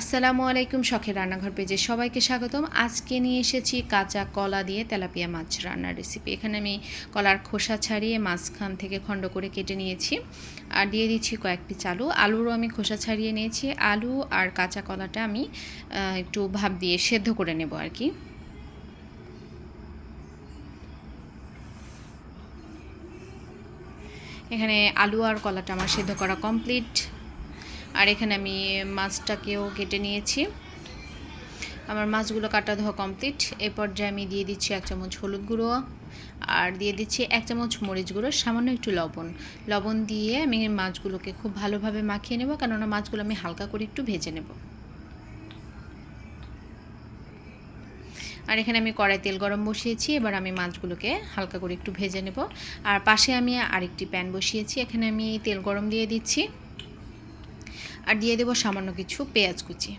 আসসালামু আলাইকুম, শখের রান্নাঘর পেজে সবাইকে স্বাগতম। আজকে নিয়ে এসেছি কাঁচা কলা দিয়ে তেলাপিয়া মাছ রান্নার রেসিপি এখানে আমি কলার খোসা ছাড়িয়ে মাঝখান থেকে খণ্ড করে কেটে নিয়েছি। আর দিয়ে দিচ্ছি কয়েকটি চালু। আলুরও আমি খোসা ছাড়িয়ে নিয়েছি। আলু আর কাঁচা কলাটা আমি একটু ভাপ দিয়ে সেদ্ধ করে নেব আর কি। এখানে আলু আর কলাটা আমার সেদ্ধ করা কমপ্লিট। আর এখানে আমি মাছটাকেও কেটে নিয়েছি। আমার মাছগুলো কাটা ধোয়া কমপ্লিট। এ পর্যায়ে আমি দিয়ে দিচ্ছি এক চামচ হলুদ গুঁড়ো আর দিয়ে দিচ্ছি এক চামচ মরিচ গুঁড়ো, সামান্য একটু লবণ। লবণ দিয়ে আমি মাছগুলোকে খুব ভালোভাবে মাখিয়ে নেব, কেননা মাছগুলো আমি হালকা করে একটু ভেজে নেব। আর এখানে আমি কড়াই তেল গরম বসিয়েছি, এবার আমি মাছগুলোকে হালকা করে একটু ভেজে নেব। আর পাশে আমি আরেকটি প্যান বসিয়েছি, এখানে আমি তেল গরম দিয়ে দিচ্ছি। আর দিয়ে দেবো সামান্য কিছু পেঁয়াজ কুচি।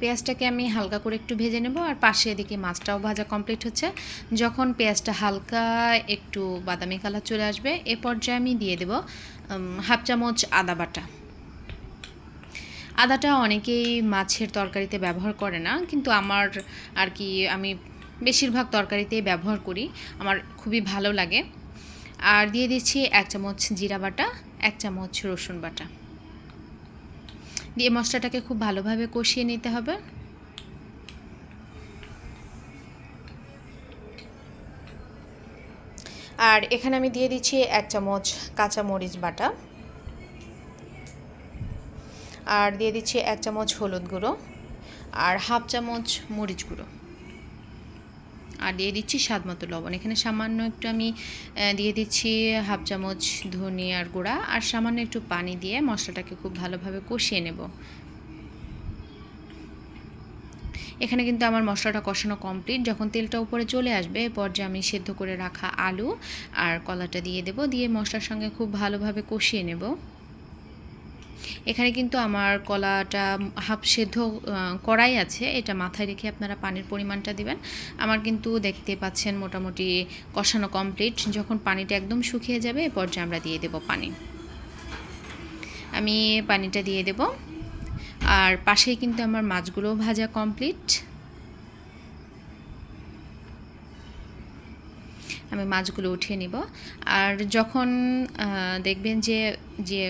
পেঁয়াজটাকে আমি হালকা করে একটু ভেজে নেব আর পাশে এদিকে মাছটাও ভাজা কমপ্লিট হচ্ছে। যখন পেঁয়াজটা হালকা একটু বাদামি কালার চলে আসবে, এ পর্যায়ে আমি দিয়ে দেব হাফ চামচ আদা বাটা। আদাটা অনেকেই মাছের তরকারিতে ব্যবহার করে না, কিন্তু আমার আর কি আমি বেশিরভাগ তরকারিতেই ব্যবহার করি, আমার খুবই ভালো লাগে। আর দিয়ে দিচ্ছি এক চামচ জিরা বাটা, এক চামচ রসুন বাটা। দিয়ে মশলাটাকে খুব ভালোভাবে কষিয়ে নিতে হবে। আর এখানে আমি দিয়ে দিচ্ছি এক চামচ কাঁচা মরিচ বাটা। আর দিয়ে দিচ্ছি এক চামচ হলুদ গুঁড়ো। আর হাফ চামচ মরিচ গুঁড়ো। আর দিয়ে দিচ্ছি স্বাদ মতো লবণ। এখানে সামান্য একটু আমি দিয়ে দিচ্ছি হাফ চামচ ধনিয়ার গুঁড়া আর সামান্য একটু পানি দিয়ে মশলাটাকে খুব ভালোভাবে কষিয়ে নেব। এখানে কিন্তু আমার মশলাটা কষানো কমপ্লিট। যখন তেলটা উপরে চলে আসবে পর্যায়ে আমি সেদ্ধ করে রাখা আলু আর কলাটা দিয়ে দেব। দিয়ে মশলার সঙ্গে খুব ভালোভাবে কষিয়ে নেব। এখানে কিন্তু আমার কলাটা হাফ সেদ্ধ কড়াই আছে। এটা মাথায় রেখে আপনারা পানির পরিমাণটা দিবেন। আমার কিন্তু দেখতে পাচ্ছেন মোটামুটি কষানো কমপ্লিট যখন পানিটা একদম শুকিয়ে যাবে, এ পর্যায়ে আমরা দিয়ে দেব পানি। আমি পানিটা দিয়ে দেব। আর পাশেই কিন্তু আমার মাছগুলো ভাজা কমপ্লিট আমি মাছগুলো উঠিয়ে নিব। আর যখন দেখবেন যে যে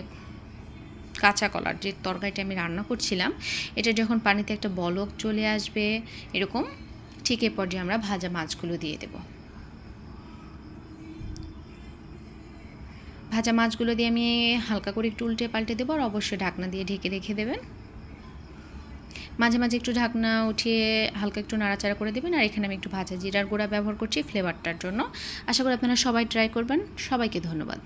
কাঁচা কলার যে তরকারিটা আমি রান্না করছিলাম, এটা যখন পানিতে একটা বলক চলে আসবে, এরকম, ঠিক এ পর্যায়ে আমরা ভাজা মাছগুলো দিয়ে দেব। ভাজা মাছগুলো দিয়ে আমি হালকা করে একটু উল্টে পাল্টে দেবো আর অবশ্যই ঢাকনা দিয়ে ঢেকে রেখে দেবেন। মাঝে মাঝে একটু ঢাকনা উঠিয়ে হালকা একটু নাড়াচাড়া করে দেবেন আর এখানে আমি একটু ভাজা জিরার গুঁড়া ব্যবহার করছি ফ্লেভারটার জন্য। আশা করি আপনারা সবাই ট্রাই করবেন। সবাইকে ধন্যবাদ।